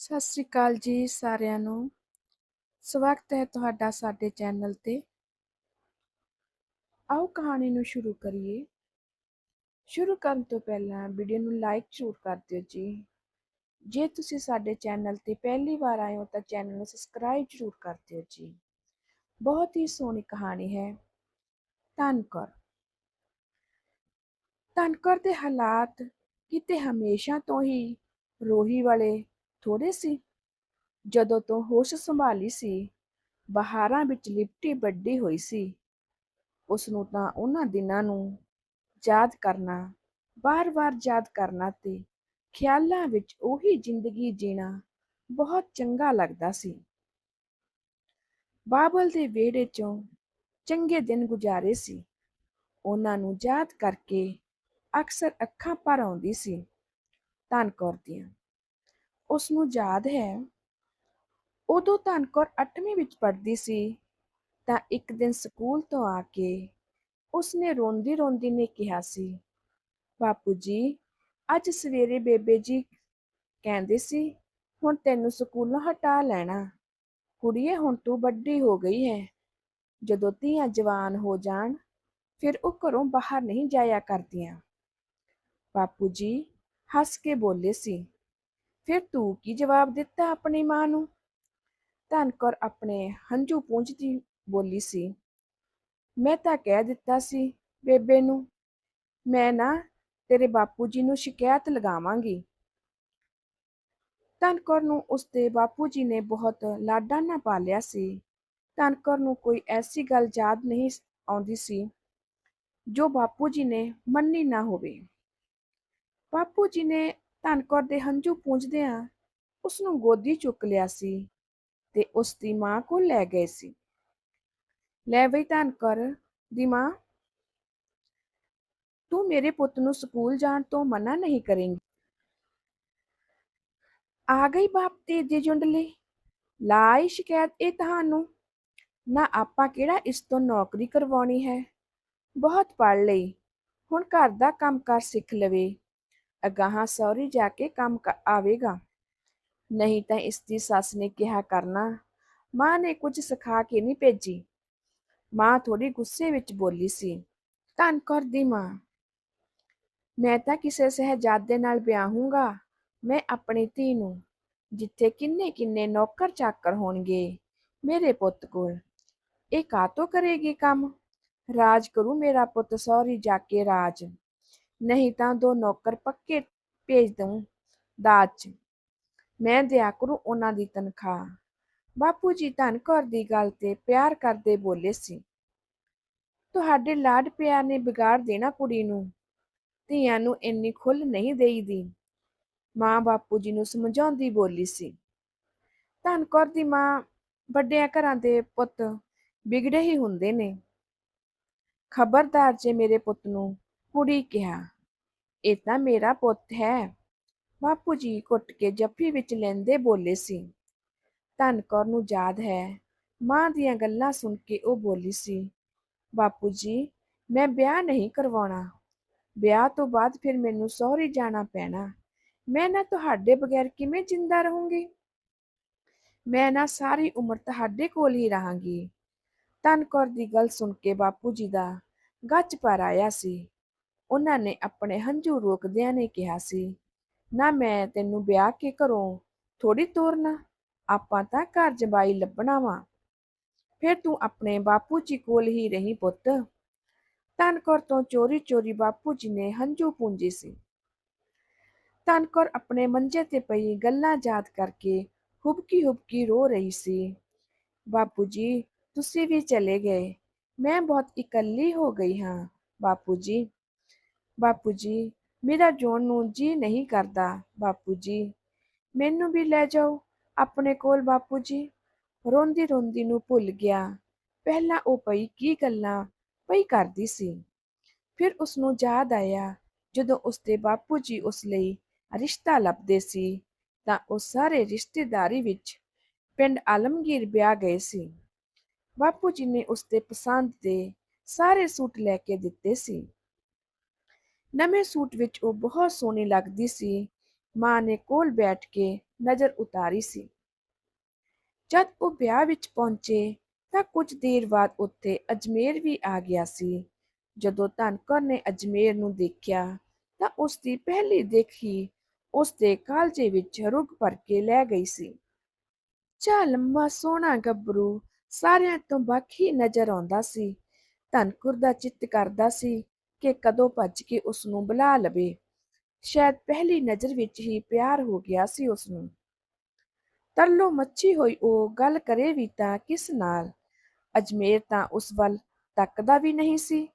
ਸਤਿ ਸ੍ਰੀ ਅਕਾਲ ਜੀ ਸਾਰਿਆਂ ਨੂੰ। ਸਵਾਗਤ ਹੈ ਤੁਹਾਡਾ ਸਾਡੇ ਚੈਨਲ ਤੇ। ਆਓ ਕਹਾਣੀ ਨੂੰ ਸ਼ੁਰੂ ਕਰੀਏ। ਸ਼ੁਰੂ ਕਰਨ ਤੋਂ ਪਹਿਲਾਂ ਵੀਡੀਓ ਨੂੰ ਲਾਈਕ ਜ਼ਰੂਰ ਕਰ ਦਿਓ ਜੀ। ਜੇ ਤੁਸੀਂ ਸਾਡੇ ਚੈਨਲ ਤੇ ਪਹਿਲੀ ਵਾਰ ਆਏ ਹੋ ਤਾਂ ਚੈਨਲ ਨੂੰ ਸਬਸਕ੍ਰਾਈਬ ਜ਼ਰੂਰ ਕਰ ਦਿਓ ਜੀ। ਬਹੁਤ ਹੀ ਸੋਹਣੀ ਕਹਾਣੀ ਹੈ। ਧਨਕਰ ਧਨਕਰ ਦੇ ਹਾਲਾਤ ਕਿਤੇ ਹਮੇਸ਼ਾ ਤੋਂ ਹੀ ਰੋਹੀ ਵਾਲੇ ਥੋੜੇ ਸੀ। ਜਦੋਂ ਤੋਂ ਹੋਸ਼ ਸੰਭਾਲੀ ਸੀ, ਬਹਾਰਾਂ ਵਿੱਚ ਲਿਪਟੀ ਵੱਡੀ ਹੋਈ ਸੀ ਉਸ ਨੂੰ ਤਾਂ ਉਹਨਾਂ ਦਿਨਾਂ ਨੂੰ ਯਾਦ ਕਰਨਾ ਬਾਰ-ਬਾਰ ਯਾਦ ਕਰਨਾ ਤੇ ਖਿਆਲਾਂ ਵਿੱਚ ਉਹੀ ਜ਼ਿੰਦਗੀ ਜੀਣਾ ਬਹੁਤ ਚੰਗਾ ਲੱਗਦਾ ਸੀ। ਬਾਬਲ ਦੇ ਵਿਹੜੇ 'ਚੋਂ ਚੰਗੇ ਦਿਨ ਗੁਜ਼ਾਰੇ ਸੀ। ਉਹਨਾਂ ਨੂੰ ਯਾਦ ਕਰਕੇ ਅਕਸਰ ਅੱਖਾਂ ਭਰ ਆਉਂਦੀ ਸੀ। ਧਨਕੌਰ ਦੀਆਂ। ਉਸ ਨੂੰ ਯਾਦ ਹੈ। ਉਦੋਂ ਧਨਕੌਰ 8ਵੀਂ ਵਿੱਚ ਪੜ੍ਹਦੀ ਸੀ, ਤਾਂ ਇੱਕ ਦਿਨ ਸਕੂਲ ਤੋਂ ਆ ਕੇ ਉਸਨੇ ਰੋਂਦੀ ਰੋਂਦੀ ਨੇ ਕਿਹਾ ਸੀ, ਬਾਪੂ ਜੀ, ਅੱਜ ਸਵੇਰੇ ਬੇਬੇ ਜੀ ਕਹਿੰਦੇ ਸੀ, ਹੁਣ ਤੈਨੂੰ ਸਕੂਲੋਂ ਹਟਾ ਲੈਣਾ। ਕੁੜੀਏ, ਹੁਣ ਤੂੰ ਵੱਡੀ ਹੋ ਗਈ ਹੈ। ਜਦੋਂ ਧੀਆਂ ਜਵਾਨ ਹੋ ਜਾਣ, ਫਿਰ ਉਹ ਘਰੋਂ ਬਾਹਰ ਨਹੀਂ ਜਾਇਆ ਕਰਦੀਆਂ। ਬਾਪੂ ਜੀ, ਹੱਸ ਕੇ ਬੋਲੇ ਸੀ ਫਿਰ ਤੂੰ ਕੀ ਜਵਾਬ ਦਿੱਤਾ ਆਪਣੀ ਮਾਂ ਨੂੰ? ਧਨਕੌਰ ਆਪਣੇ ਹੰਝੂ ਪੂੰਝਦੀ ਬੋਲੀ ਸੀ। ਮੈਂ ਤਾਂ ਕਹਿ ਦਿੱਤਾ ਸੀ, ਬੇਬੇ ਨੂੰ, ਮੈਂ ਨਾ ਤੇਰੇ ਬਾਪੂ ਜੀ ਨੂੰ ਸ਼ਿਕਾਇਤ ਲਗਾਵਾਂਗੀ। ਧਨਕੌਰ ਨੂੰ ਉਸਦੇ ਬਾਪੂ ਜੀ ਨੇ ਬਹੁਤ ਲਾਡਾਂ ਨਾ ਪਾਲਿਆ ਸੀ। ਧਨਕੌਰ ਨੂੰ ਕੋਈ ਐਸੀ ਗੱਲ ਯਾਦ ਨਹੀਂ ਆਉਂਦੀ ਸੀ, ਜੋ ਬਾਪੂ ਜੀ ਨੇ ਮੰਨੀ ਨਾ ਹੋਵੇ। ਬਾਪੂ ਜੀ ਨੇ ਧਨਕੌਰ ਦੇ ਹੰਝੂ ਪੂੰਝਦਿਆਂ ਉਸ ਨੂੰ ਗੋਦੀ ਚੁੱਕ ਲਿਆ ਸੀ ਤੇ ਉਸ ਦੀ ਮਾਂ ਕੋਲ ਲੈ ਗਏ ਸੀ। ਲੈ ਬਈ ਧਨਕੌਰ ਦੀ ਮਾਂ, ਤੂੰ ਮੇਰੇ ਪੁੱਤ ਨੂੰ ਸਕੂਲ ਜਾਣ ਤੋਂ ਮਨਾ ਨਹੀਂ ਕਰੇਂਗੀ। ਆ ਗਈ ਬਾਪ ਤੇ ਦੇ ਜੁੰਡਲੇ। ਲਾਈ ਸ਼ਿਕਾਇਤ ਇਹ ਤੁਹਾਨੂੰ, ਨਾ ਆਪਾਂ ਕਿਹੜਾ ਇਸ ਤੋਂ ਨੌਕਰੀ ਕਰਵਾਉਣੀ ਹੈ। ਬਹੁਤ ਪੜ੍ਹ ਲਈ, ਹੁਣ ਘਰ ਦਾ ਕੰਮ ਕਰ ਸਿੱਖ ਲਵੇ। ਅਗਾਹਾਂ ਸੌਰੀ ਜਾ ਕੇ ਕੰਮ ਆਵੇਗਾ। ਨਹੀਂ ਤਾਂ ਇਸ ਦੀ ਸੱਸ ਨੇ ਕਿਹਾ, ਕਰਨਾ। ਮਾਂ ਨੇ ਕੁਝ ਸਿਖਾ ਕੇ ਨਹੀਂ ਭੇਜੀ। ਮਾਂ ਥੋੜੀ ਗੁੱਸੇ ਵਿੱਚ ਬੋਲੀ ਸੀ ਧਨਕੌਰ ਦੀ ਮਾਂ। ਮੈਂ ਤਾਂ ਕਿਸੇ ਸਹਿਜਾਦੇ ਨਾਲ ਵਿਆਹੂੰਗਾ ਮੈਂ ਆਪਣੀ ਧੀ ਨੂੰ, ਜਿੱਥੇ ਕਿੰਨੇ ਕਿੰਨੇ ਨੌਕਰ ਚਾਕਰ ਹੋਣਗੇ, ਮੇਰੇ ਪੁੱਤ ਕੋਲ। ਇਹ ਕਾਤੋਂ ਕਰੇਗੀ ਕੰਮ? ਰਾਜ ਕਰੂ ਮੇਰਾ ਪੁੱਤ ਸੌਰੀ ਜਾ ਕੇ ਰਾਜ। ਨਹੀਂ ਤਾਂ ਦੋ ਨੌਕਰ ਪੱਕੇ ਭੇਜ ਦਊਂ। ਦਾਜ 'ਚ। ਮੈਂ ਦਿਆ ਕਰੂ ਉਹਨਾਂ ਦੀ ਤਨਖਾਹ। ਬਾਪੂ ਜੀ ਧਨਕੌਰ ਦੀ ਗੱਲ ਤੇ ਪਿਆਰ ਕਰਦੇ ਬੋਲੇ ਸੀ। ਤੁਹਾਡੇ ਲਾਡ ਪਿਆਰ ਨੇ ਵਿਗਾੜ ਦੇਣਾ ਕੁੜੀ ਨੂੰ। ਧੀਆਂ ਨੂੰ ਇੰਨੀ ਖੁੱਲ ਨਹੀਂ ਦੇਈਦੀ। ਮਾਂ ਬਾਪੂ ਜੀ ਨੂੰ ਸਮਝਾਉਂਦੀ ਬੋਲੀ ਸੀ। ਧਨਕੌਰ ਦੀ ਮਾਂ ਵੱਡਿਆਂ ਘਰਾਂ ਦੇ ਪੁੱਤ ਵਿਗੜੇ ਹੀ ਹੁੰਦੇ ਨੇ। ਖਬਰਦਾਰ ਜੇ ਮੇਰੇ ਪੁੱਤ ਨੂੰ ਕੁੜੀ ਕਿਹਾ, ਇਹ ਤਾਂ ਮੇਰਾ ਪੁੱਤ ਹੈ। ਬਾਪੂ ਜੀ ਘੁੱਟ ਕੇ ਜੱਫੀ ਵਿੱਚ ਲੈਂਦੇ ਬੋਲੇ ਸੀ। ਧਨਕੌਰ ਨੂੰ ਯਾਦ ਹੈ, ਮਾਂ ਦੀਆਂ ਗੱਲਾਂ ਸੁਣ ਕੇ ਉਹ ਬੋਲੀ ਸੀ, ਬਾਪੂ ਜੀ, ਮੈਂ ਵਿਆਹ ਨਹੀਂ ਕਰਵਾਉਣਾ। ਵਿਆਹ ਤੋਂ ਬਾਅਦ ਫਿਰ ਮੈਨੂੰ ਸਹੁਰੇ ਜਾਣਾ ਪੈਣਾ। ਮੈਂ ਨਾ ਤੁਹਾਡੇ ਬਗੈਰ ਕਿਵੇਂ ਜਿੰਦਾ ਰਹੂੰਗੀ? ਮੈਂ ਨਾ ਸਾਰੀ ਉਮਰ ਤੁਹਾਡੇ ਕੋਲ ਹੀ ਰਹਾਂਗੀ। ਧਨਕੌਰ ਦੀ ਗੱਲ ਸੁਣ ਕੇ ਬਾਪੂ ਜੀ ਦਾ ਗੱਜ ਪਰ ਆਇਆ ਸੀ। ਉਹਨਾਂ ਨੇ ਆਪਣੇ ਹੰਝੂ ਰੋਕਦਿਆਂ ਨੇ ਕਿਹਾ ਸੀ, ਨਾ ਮੈਂ ਤੈਨੂੰ ਵਿਆਹ ਕੇ ਘਰੋਂ ਥੋੜੀ ਤੋਰਨਾ, ਆਪਾਂ ਤਾਂ ਘਰ ਜਵਾਈ ਲੱਭਣਾ ਵਾ। ਫਿਰ ਤੂੰ ਆਪਣੇ ਬਾਪੂ ਜੀ ਕੋਲ ਹੀ ਰਹੀ ਪੁੱਤ। ਤਨਕੌਰ ਤੋਂ ਚੋਰੀ ਚੋਰੀ ਬਾਪੂ ਜੀ ਨੇ ਹੰਝੂ ਪੂੰਝੇ ਸੀ। ਤਨਕੌਰ ਆਪਣੇ ਮੰਜੇ ਤੇ ਪਈ ਗੱਲਾਂ ਯਾਦ ਕਰਕੇ ਹੁਬਕੀ ਹੁਬਕੀ ਰੋ ਰਹੀ ਸੀ। ਬਾਪੂ ਜੀ ਤੁਸੀਂ ਵੀ ਚਲੇ ਗਏ। ਮੈਂ ਬਹੁਤ ਇਕੱਲੀ ਹੋ ਗਈ ਹਾਂ ਬਾਪੂ ਜੀ ਬਾਪੂ ਜੀ, ਮੇਰਾ ਜੋਨ ਨੂੰ ਜੀ ਨਹੀਂ ਕਰਦਾ, ਬਾਪੂ ਜੀ। ਮੈਨੂੰ ਵੀ ਲੈ ਜਾਓ, ਆਪਣੇ ਕੋਲ ਬਾਪੂ ਜੀ। ਰੋਂਦੀ ਰੋਂਦੀ ਨੂੰ ਭੁੱਲ ਗਿਆ। ਪਹਿਲਾਂ ਉਹ ਪਈ ਕੀ ਗੱਲਾਂ, ਪਈ ਕਰਦੀ ਸੀ। ਫਿਰ ਉਸ ਨੂੰ ਯਾਦ ਆਇਆ, ਜਦੋਂ ਉਸਦੇ ਬਾਪੂ ਜੀ ਉਸ ਲਈ ਰਿਸ਼ਤਾ ਲੱਭਦੇ ਸੀ, ਤਾਂ ਉਹ ਸਾਰੇ ਰਿਸ਼ਤੇਦਾਰੀ ਵਿੱਚ ਪਿੰਡ ਆਲਮਗੀਰ ਵਿਆਹ ਗਏ ਸੀ। ਬਾਪੂ ਜੀ ਨੇ ਉਸਦੇ ਪਸੰਦ ਦੇ ਸਾਰੇ ਸੂਟ ਲੈ ਕੇ ਦਿੱਤੇ ਸੀ। ਨਵੇਂ ਸੂਟ ਵਿੱਚ ਉਹ ਬਹੁਤ ਸੋਹਣੀ ਲੱਗਦੀ ਸੀ। ਮਾਂ ਨੇ ਕੋਲ ਬੈਠ ਕੇ ਨਜ਼ਰ ਉਤਾਰੀ ਸੀ। ਜਦ ਉਹ ਵਿਆਹ ਵਿੱਚ ਪਹੁੰਚੇ ਤਾਂ ਕੁਝ ਦੇਰ ਬਾਅਦ ਉੱਥੇ ਅਜਮੇਰ ਵੀ ਆ ਗਿਆ ਸੀ। ਜਦੋਂ ਧਨਕਰ ਨੇ ਅਜਮੇਰ ਨੂੰ ਦੇਖਿਆ ਤਾਂ ਉਸ ਦੀ ਪਹਿਲੀ ਦੇਖ ਹੀ ਉਸ ਦੇ ਕਾਲਜੇ ਵਿੱਚ ਰੁਗ ਭਰ ਕੇ ਲੈ ਗਈ ਸੀ। ਚਾ ਲੰਮਾ ਸੋਹਣਾ ਗੱਭਰੂ ਸਾਰਿਆਂ ਤੋਂ ਬਾਕੀ ਨਜ਼ਰ ਆਉਂਦਾ ਸੀ। ਧਨਕੁਰ ਦਾ ਚਿੱਤ ਕਰਦਾ ਸੀ ਕਿ ਕਦੋਂ ਭੱਜ ਕੇ ਉਸ ਨੂੰ ਬੁਲਾ ਲਵੇ। ਸ਼ਾਇਦ ਪਹਿਲੀ ਨਜ਼ਰ ਵਿੱਚ ਹੀ ਪਿਆਰ ਹੋ ਗਿਆ ਸੀ ਉਸ ਨੂੰ ਤਰਲੋ ਮੱਛੀ ਹੋਈ ਉਹ ਗੱਲ ਕਰੇ ਵੀ ਤਾਂ ਕਿਸ ਨਾਲ? ਅਜਮੇਰ ਤਾਂ ਉਸ ਵੱਲ ਤੱਕਦਾ ਵੀ ਨਹੀਂ ਸੀ।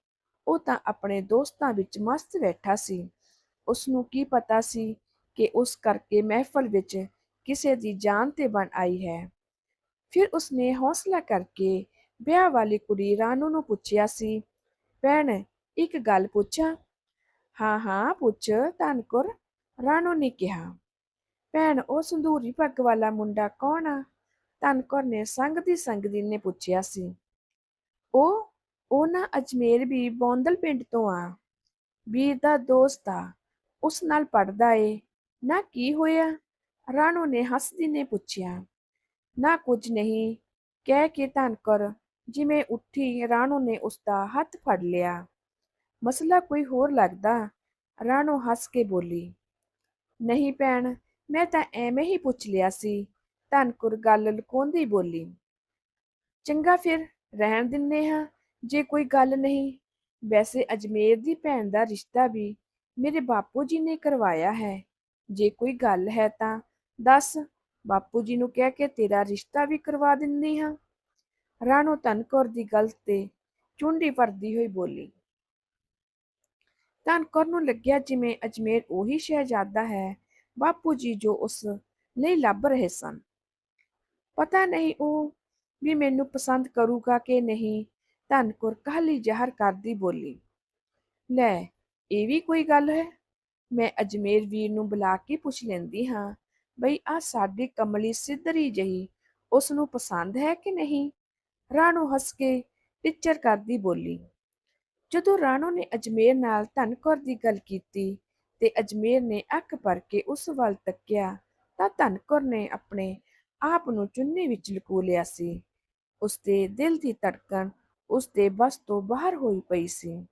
ਉਹ ਤਾਂ ਆਪਣੇ ਦੋਸਤਾਂ ਵਿੱਚ ਮਸਤ ਬੈਠਾ ਸੀ। ਉਸ ਨੂੰ ਕੀ ਪਤਾ ਸੀ ਕਿ ਉਸ ਕਰਕੇ ਮਹਿਫਲ ਵਿੱਚ ਕਿਸੇ ਦੀ ਜਾਨ ਤੇ ਬਣ ਆਈ ਹੈ। ਫਿਰ ਉਸਨੇ ਹੌਸਲਾ ਕਰਕੇ ਵਿਆਹ ਵਾਲੀ ਕੁੜੀ ਰਾਨੂ ਨੂੰ ਪੁੱਛਿਆ ਸੀ, ਭੈਣ ਇੱਕ ਗੱਲ ਪੁੱਛਾਂ? ਹਾਂ ਹਾਂ, ਪੁੱਛ, ਧਨਕੁਰ, ਰਾਣੋ ਨੇ ਕਿਹਾ। ਭੈਣ, ਉਹ ਸੰਧੂਰੀ ਪੱਗ ਵਾਲਾ ਮੁੰਡਾ ਕੌਣ ਆ? ਧਨਕੁਰ ਨੇ ਸੰਗਦੀ ਸੰਗਦੀ ਨੇ ਪੁੱਛਿਆ ਸੀ। ਉਹ ਉਹ ਨਾ ਅਜਮੇਰ ਵੀ ਬੌਂਦਲ ਪਿੰਡ ਤੋਂ ਆ। ਵੀਰ ਦਾ ਦੋਸਤ ਆ। ਉਸ ਨਾਲ ਪੜਦਾ ਏ। ਨਾ ਕੀ ਹੋਇਆ? ਰਾਣੋ ਨੇ ਹੱਸਦੀ ਨੇ ਪੁੱਛਿਆ। ਨਾ ਕੁਝ ਨਹੀਂ। ਕਹਿ ਕੇ ਧਨਕੁਰ ਜਿਵੇਂ ਉੱਠੀ, ਰਾਣੋ ਨੇ ਉਸ ਦਾ ਹੱਥ ਫੜ ਲਿਆ। ਮਸਲਾ ਕੋਈ ਹੋਰ ਲੱਗਦਾ? ਰਾਣੋ ਹੱਸ ਕੇ ਬੋਲੀ, ਨਹੀਂ ਭੈਣ, ਮੈਂ ਤਾਂ ਐਵੇਂ ਹੀ ਪੁੱਛ ਲਿਆ ਸੀ। ਧਨਕੁਰ ਗੱਲ ਲੁਕਾਉਂਦੀ ਬੋਲੀ, ਚੰਗਾ ਫਿਰ, ਰਹਿਣ ਦਿੰਨੇ ਹਾਂ, ਜੇ ਕੋਈ ਗੱਲ ਨਹੀਂ। ਵੈਸੇ ਅਜਮੇਰ ਦੀ ਭੈਣ ਦਾ ਰਿਸ਼ਤਾ ਵੀ ਮੇਰੇ ਬਾਪੂ ਜੀ ਨੇ ਕਰਵਾਇਆ ਹੈ। ਜੇ ਕੋਈ ਗੱਲ ਹੈ ਤਾਂ ਦੱਸ, ਬਾਪੂ ਜੀ ਨੂੰ ਕਹਿ ਕੇ ਤੇਰਾ ਰਿਸ਼ਤਾ ਵੀ ਕਰਵਾ ਦਿੰਦੀ ਹਾਂ। ਰਾਣੋ ਧਨਕੌਰ ਦੀ ਗੱਲ ਤੇ ਚੁੰਡੀ ਭਰਦੀ ਹੋਈ ਬੋਲੀ ਧਨਕੌਰ ਨੂੰ ਲੱਗਿਆ ਜਿਵੇਂ ਅਜਮੇਰ ਉਹੀ ਸ਼ਹਿਜ਼ਾਦਾ ਹੈ, ਬਾਪੂ ਜੀ ਜੋ ਉਸ ਲਈ ਲੱਭ ਰਹੇ ਸਨ। ਪਤਾ ਨਹੀਂ ਉਹ ਵੀ ਮੈਨੂੰ ਪਸੰਦ ਕਰੂਗਾ ਕਿ ਨਹੀਂ ਧਨਕੌਰ ਕਾਹਲੀ ਜ਼ਹਰ ਕਰਦੀ ਬੋਲੀ। ਲੈ, ਇਹ ਵੀ ਕੋਈ ਗੱਲ ਹੈ? ਮੈਂ ਅਜਮੇਰ ਵੀਰ ਨੂੰ ਬੁਲਾ ਕੇ ਪੁੱਛ ਲੈਂਦੀ ਹਾਂ, ਬਈ ਆ ਸਾਡੀ ਕਮਲੀ ਸਿੱਧਰੀ ਜਹੀ ਉਸ ਨੂੰ ਪਸੰਦ ਹੈ ਕਿ ਨਹੀਂ? ਰਾਣੋ ਹੱਸ ਕੇ ਟਿੱਚਰ ਕਰਦੀ ਬੋਲੀ। ਜਦੋਂ ਰਾਣੋ ਨੇ ਅਜਮੇਰ ਨਾਲ ਧਨਕੌਰ ਦੀ ਗੱਲ ਕੀਤੀ ਤੇ ਅਜਮੇਰ ਨੇ ਅੱਖ ਭਰ ਕੇ ਉਸ ਵੱਲ ਤੱਕਿਆ, ਤਾਂ ਧਨਕੌਰ ਨੇ ਆਪਣੇ ਆਪ ਨੂੰ ਚੁੰਨੀ ਵਿੱਚ ਲੁਕੋ ਲਿਆ ਸੀ। ਉਸ ਦੇ ਦਿਲ ਦੀ ਧੜਕਣ ਉਸ ਦੇ ਬਸ ਤੋਂ ਬਾਹਰ ਹੋਈ ਪਈ ਸੀ।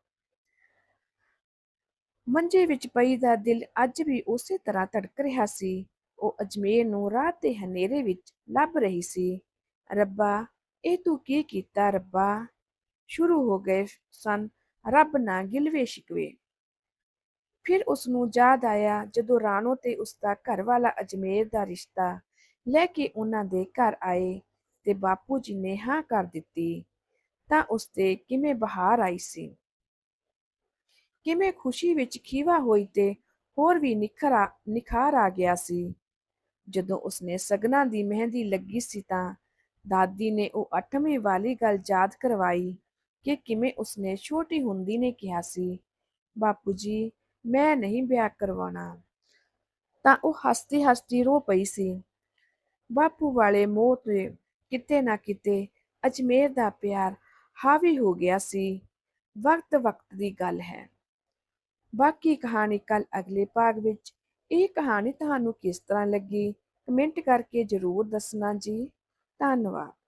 ਮੰਜੇ ਵਿੱਚ ਪਈ ਦਾ ਦਿਲ ਅੱਜ ਵੀ ਉਸੇ ਤਰ੍ਹਾਂ ਧੜਕ ਰਿਹਾ ਸੀ। ਉਹ ਅਜਮੇਰ ਨੂੰ ਰਾਤ ਦੇ ਹਨੇਰੇ ਵਿੱਚ ਲੱਭ ਰਹੀ ਸੀ। ਰੱਬਾ, ਇਹ ਤੂੰ ਕੀ ਕੀਤਾ, ਰੱਬਾ? ਸ਼ੁਰੂ ਹੋ ਗਏ ਸਨ ਰੱਬ ਨਾ ਗਿਲਵੇ ਸ਼ਿਕਵੇ। ਫਿਰ ਉਸ ਨੂੰ ਯਾਦ ਆਇਆ ਜਦੋਂ ਰਾਣੋ ਤੇ ਉਸ ਦਾ ਘਰ ਵਾਲਾ ਅਜਮੇਰ ਦਾ ਰਿਸ਼ਤਾ ਲੈ ਕੇ ਉਹਨਾਂ ਦੇ ਘਰ ਆਏ ਤੇ ਬਾਪੂ ਜੀ ਨੇ ਹਾਂ ਕਰ ਦਿੱਤੀ, ਤਾਂ ਉਸ ਤੇ ਕਿਵੇਂ ਬਹਾਰ ਆਈ ਸੀ। ਕਿਵੇਂ ਖੁਸ਼ੀ ਵਿੱਚ ਖੀਵਾ ਹੋਈ ਤੇ ਹੋਰ ਵੀ ਨਿਖਰ ਆ ਨਿਖਾਰ ਆ ਗਿਆ ਸੀ। ਜਦੋਂ ਉਸਨੇ ਸਗਨਾਂ ਦੀ ਮਹਿੰਦੀ ਲੱਗੀ ਸੀ ਤਾਂ ਦਾਦੀ ਨੇ ਉਹ ਅੱਠਵੀਂ ਵਾਲੀ ਗੱਲ ਯਾਦ ਕਰਵਾਈ ਕਿ ਕਿਵੇਂ ਉਸਨੇ ਛੋਟੀ ਹੁੰਦੀ ਨੇ ਕਿਹਾ ਸੀ, ਬਾਪੂ ਜੀ, ਮੈਂ ਨਹੀਂ ਵਿਆਹ ਕਰਵਾਉਣਾ। ਤਾਂ ਉਹ ਹੱਸਦੀ ਹੱਸਦੀ ਰੋ ਪਈ ਸੀ। ਬਾਪੂ ਵਾਲੇ ਮੋਹ ਤੇ ਕਿਤੇ ਨਾ ਕਿਤੇ ਅਜਮੇਰ ਦਾ ਪਿਆਰ ਹਾਵੀ ਹੋ ਗਿਆ ਸੀ। ਵਕਤ ਵਕਤ ਦੀ ਗੱਲ ਹੈ। ਬਾਕੀ ਕਹਾਣੀ ਕੱਲ ਅਗਲੇ ਭਾਗ ਵਿੱਚ। ਇਹ ਕਹਾਣੀ ਤੁਹਾਨੂੰ ਕਿਸ ਤਰ੍ਹਾਂ ਲੱਗੀ? ਕਮੈਂਟ ਕਰਕੇ ਜ਼ਰੂਰ ਦੱਸਣਾ ਜੀ। ਧੰਨਵਾਦ।